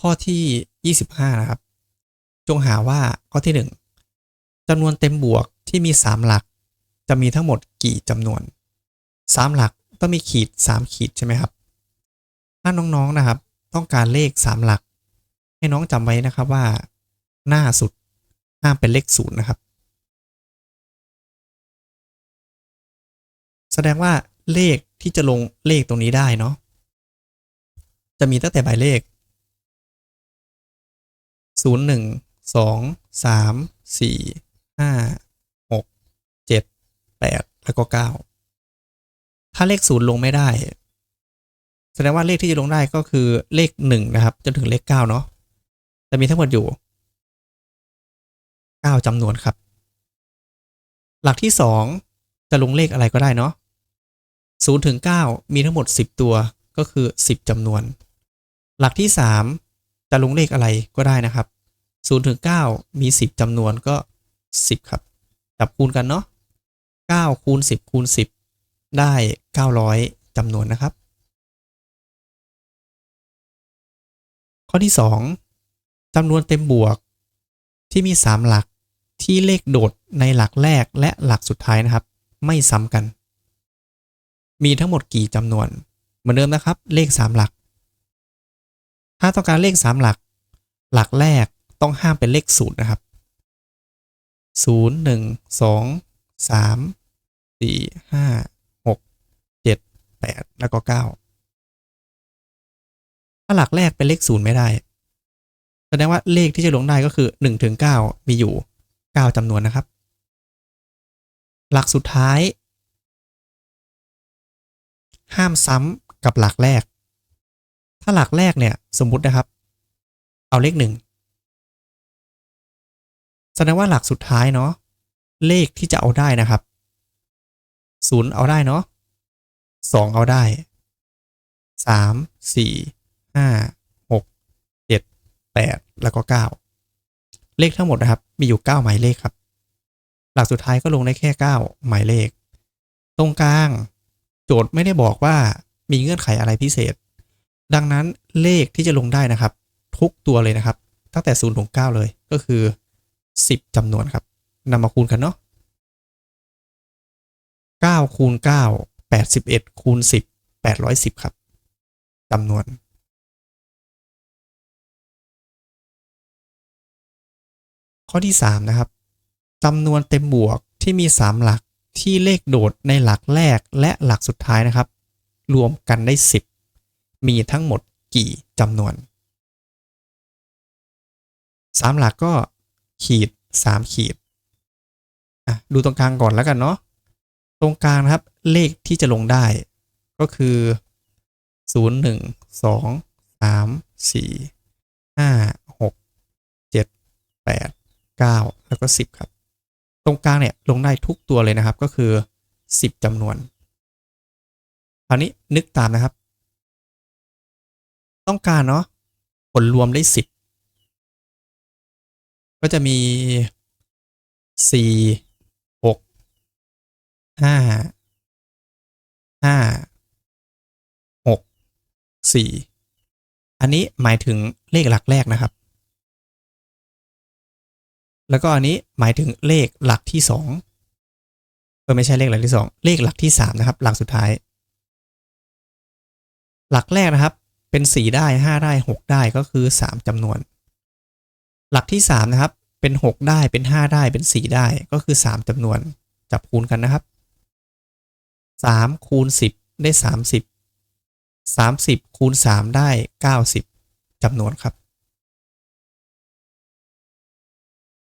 ข้อที่ 25 นะครับ จงหาว่าข้อที่ 1จำนวนเต็มบวกที่มี 3 หลัก จะมีทั้งหมดกี่จำนวน 3 หลักต้องมีขีด 3 ขีดใช่ไหมครับ ถ้าน้องๆนะครับ ต้องการเลข 3 หลัก ให้น้องจำไว้นะครับว่า หน้าสุดห้ามเป็นเลขศูนย์นะครับ แสดงว่าเลขที่จะลงเลขตรงนี้ได้เนาะจะมีตั้งแต่หมายเลข 0 1 2 3 4 5 6 7 8แล้วก็9ถ้าเลข0ลงไม่ได้ แสดงว่าเลขที่จะลงได้ก็คือเลข1นะครับ จนถึงเลข9เนาะจะมีทั้งหมดอยู่9จำนวนครับ หลักที่2จะลงเลขอะไรก็ได้เนาะ0ถึง9มีทั้งหมด10ตัวก็คือ10จำนวน หลักที่3 จะลงเลขอะไรก็ได้นะครับ0ถึง9มี 10จำนวนก็ 10 ครับจับคูณกันเนาะ9คูณ10คูณ10 ได้ 900จำนวนนะครับ ข้อที่ 2จำนวนเต็มบวกที่มี 3 หลักที่เลขโดดในหลักแรกและหลักสุดท้ายนะครับ ไม่ซ้ำกัน มีทั้งหมดกี่จำนวน เหมือนเดิมนะครับ เลข 3 หลัก ถ้าต้องการเลข 3 หลัก หลักแรกต้องห้ามเป็นเลขศูนย์นะครับ 0 1 2 3 4 5 6 7 8 แล้วก็ 9 ถ้าหลักแรกเป็นเลขศูนย์ไม่ได้ แสดงว่าเลขที่จะลงได้ก็คือ1ถึง9มีอยู่ 9จำนวนนะครับ หลักสุดท้าย ห้ามซ้ำกับหลักแรก ถ้าหลักแรกเนี่ยสมมุตินะครับ เอาเลขหนึ่งแสดงว่าหลักสุดท้ายเนาะเลขที่จะเอาได้นะครับศูนย์เอาได้เนาะสองเอาได้สามสี่ห้าหกเจ็ดแปดแล้วก็เก้าเลขทั้งหมดนะครับ มีอยู่เก้าหมายเลขครับ หลักสุดท้ายก็ลงได้แค่เก้าหมายเลข ตรงกลาง โจทย์ไม่ได้บอกว่ามีเงื่อนไขอะไรพิเศษ ดังนั้นเลขที่จะลงได้นะครับ ทุกตัวเลยนะครับ ตั้งแต่0ถึง9เลยก็คือ 10จำนวนครับนำมาคูณกันเนาะ9คูณ9 81คูณ10 810 ครับจำนวนข้อที่ 3 นะครับจำนวนเต็มบวกที่มี 3 หลักที่เลขโดดในหลักแรกและหลักสุดท้ายนะครับ รวมกันได้ 10 มีทั้งหมดกี่จำนวน 3 หลักก็ขีด 3 ขีดอะดูตรงกลางก่อนแล้วกันเนาะตรงกลางนะครับเลขที่จะลงได้ ก็คือ 0 1 2 3 4 5 6 7 8 9 แล้วก็ 10 ครับ ตรงกลางเนี่ยลงได้ทุกตัวเลยนะครับก็คือ 10จำนวนคราวนี้นึกตามนะครับ ต้องการเนาะผลรวมได้10ก็จะมี4 6 5 5 6 4อันนี้หมายถึงเลขหลักแรกนะครับ แล้วก็อันนี้หมายถึงเลขหลักที่สองเออไม่ใช่เลขหลักที่สองเลขหลักที่สามนะครับ หลักสุดท้าย หลักแรกนะครับ เป็นสี่ได้ห้าได้หกได้ก็คือสามจำนวน หลักที่สามนะครับ เป็นหกได้เป็นห้าได้เป็นสี่ได้ก็คือสามจำนวน จับคูณกันนะครับสามคูณสิบได้สามสิบสามสิบคูณสามได้เก้าสิบจำนวนครับ